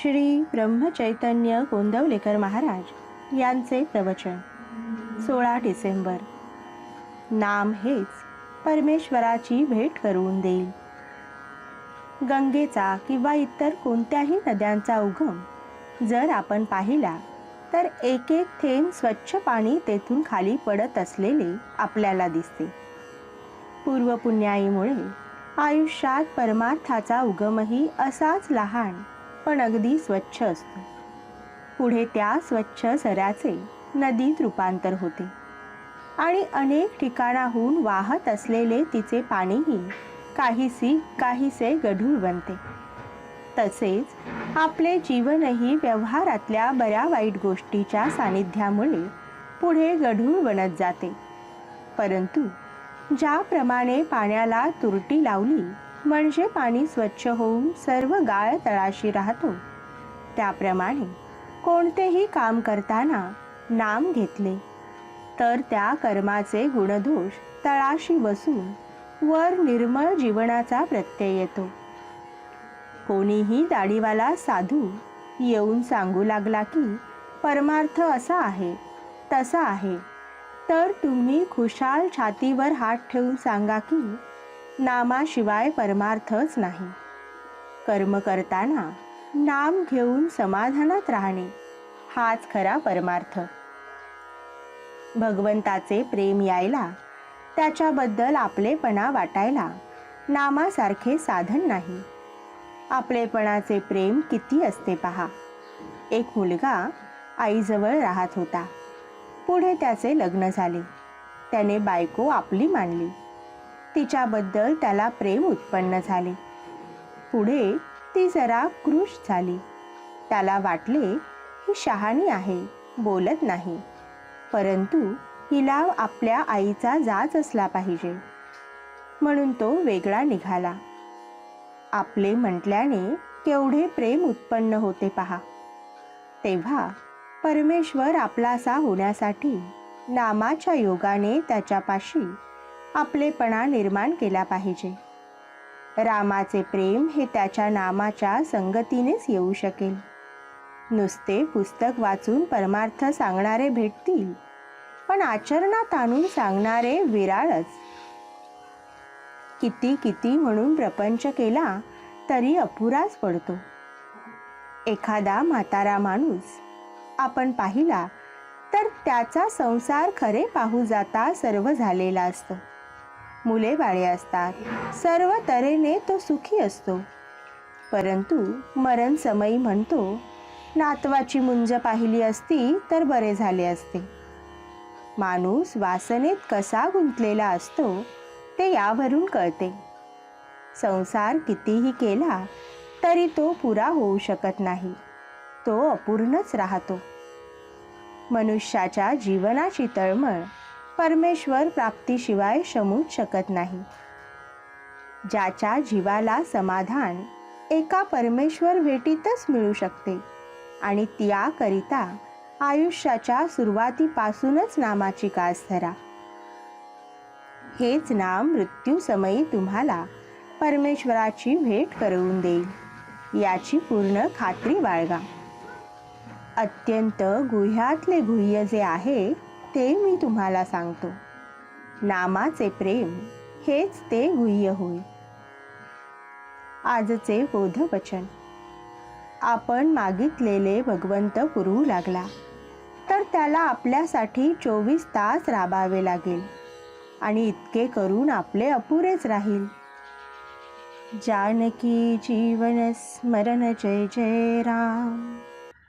श्री ब्रह्मचैतन्य गोंदवलेकर महाराज यांचे प्रवचन. सोळा डिसेंबर. नाम हेच परमेश्वराची भेट करून देईल. गंगेचा किंवा इतर कोणत्याही नद्यांचा उगम जर आपण पाहिला तर एक एक थेंब स्वच्छ पाणी तेथून खाली पडत असलेले आपल्याला दिसते. पूर्वपुण्याईमुळे आयुष्यात परमार्थाचा उगमही असाच लहान पण अगदी स्वच्छ असतो. पुढे त्या स्वच्छ सऱ्याचे नदीत रूपांतर होते. आणि अनेक ठिकाणाहून वाहत असलेले तिचे पाणीही काहीसी काहीसे गढूळ बनते. तसेच आपले जीवनही व्यवहारातल्या बऱ्या वाईट गोष्टीच्या सानिध्यामुळे पुढे गढूळ बनत जाते. परंतु ज्याप्रमाणे पाण्याला तुरटी लावली म्हणजे पाणी स्वच्छ होऊन सर्व गाळ तळाशी राहतो. त्याप्रमाणे कोणतेही काम करताना नाम घेतले तर त्या कर्माचे गुणदोष तळाशी बसून वर निर्मळ जीवनाचा प्रत्यय येतो. कोणीही दाढीवाला साधू येऊन सांगू लागला की परमार्थ असा आहे तसा आहे. तर तुम्ही खुशाल छातीवर हात ठेवून सांगा की नामाशिवाय परमार्थच नाही. कर्म करताना नाम घेऊन समाधानात राहणे हाच खरा परमार्थ. भगवंताचे प्रेम यायला त्याच्याबद्दल आपलेपणा वाटायला नामासारखे साधन नाही. आपलेपणाचे प्रेम किती असते पहा. एक मुलगा आईजवळ राहत होता. पुढे त्याचे लग्न झाले. त्याने बायको आपली मानली. तिच्याबद्दल त्याला प्रेम उत्पन्न झाले. पुढे ती जरा क्रुश झाली. त्याला वाटले ही शहाणी आहे बोलत नाही. परंतु हिला आपल्या आईचा जाच असला पाहिजे. म्हणून तो वेगळा निघाला. आपले म्हटल्याने केवढे प्रेम उत्पन्न होते पहा. तेव्हा परमेश्वर आपलासा होण्यासाठी नामाच्या योगाने त्याच्यापाशी आपलेपणा निर्माण केला पाहिजे. रामाचे प्रेम हे त्याच्या नामाच्या संगतीनेच येऊ शकेल. नुसते पुस्तक वाचून परमार्थ सांगणारे भेटतील पण आचरणात आणून सांगणारे विराळच. किती किती म्हणून प्रपंच केला तरी अपुराच पडतो. एखादा म्हातारा माणूस आपण पाहिला तर त्याचा संसार खरे पाहू जाता सर्व झालेला असतो. मुले बाळे असतात. सर्व तऱ्हेने तो सुखी असतो. परंतु मरण समयी म्हणतो नातवाची मुंज पाहिली असती तर बरे झाले असते. माणूस वासनेत कसा गुंतलेला असतो ते यावरून कळते. संसार कितीही केला तरी तो पुरा होऊ शकत नाही. तो अपूर्णच राहतो. मनुष्याच्या जीवनाची तळमळ परमेश्वर प्राप्तीशिवाय शमूच शकत नाही. ज्याच्या जीवाला समाधान एका परमेश्वर भेटीतच मिळू शकते आणि त्याकरिता आयुष्याच्या सुरुवातीपासूनच नामाची कास धरा. हेच नाम मृत्यूसमयी तुम्हाला परमेश्वराची भेट करवून देईल याची पूर्ण खात्री बाळगा. अत्यंत गुह्यातले गुह्य जे आहे ते मी तुम्हाला सांगतो. नामाचे प्रेम हेच ते गुह्य होय. आजचे बोधवचन. आपण मागितलेले भगवंत पुरवू लागला तर त्याला आपल्यासाठी चोवीस तास राबावे लागेल आणि इतके करून आपले अपुरेच राहील. जानकी जीवन स्मरण जय जय राम.